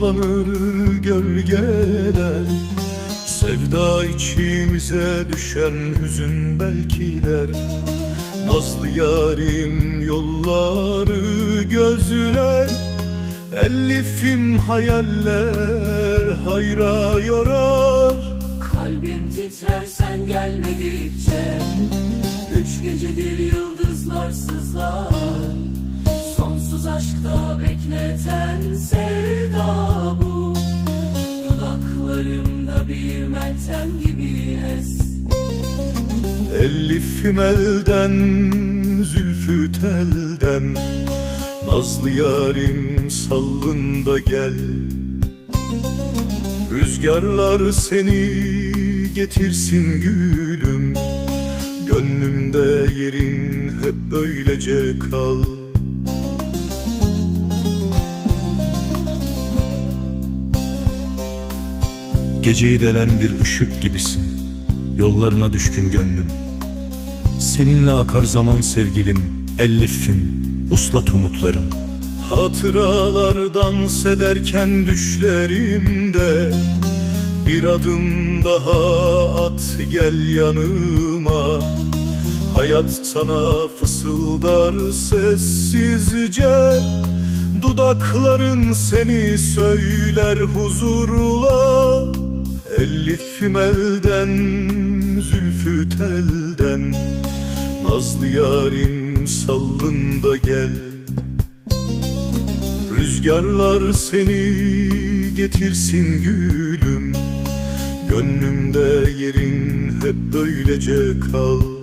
toplanır gölgeler. Sevda içimize düşen hüzün belki der Nazlı yarim yolları gözler. Elifim hayaller hayra yorar. Kalbim titrer sen gelmedikçe. Üç gecedir yıldızlar sızlar Sonsuz aşkta bekleten sevda bu. Dudaklarımda bir meltem gibi es Elifim elden, zülfü telden. Nazlı yarim sallında gel. Rüzgarlar seni getirsin gülüm. Gönlümde yerin hep böylece kal Geceyi delen bir ışık gibisin. Yollarına düşkün gönlüm. Seninle akar zaman sevgilim Ellifim, uslat umutlarım. Hatıralar dans ederken düşlerimde Bir adım daha at gel yanıma. Hayat sana fısıldar sessizce Dudakların seni söyler huzurla Elifim elden, zülfü telden Nazlı yarim sallında gel. Rüzgarlar seni getirsin gülüm Gönlümde yerin hep böylece kal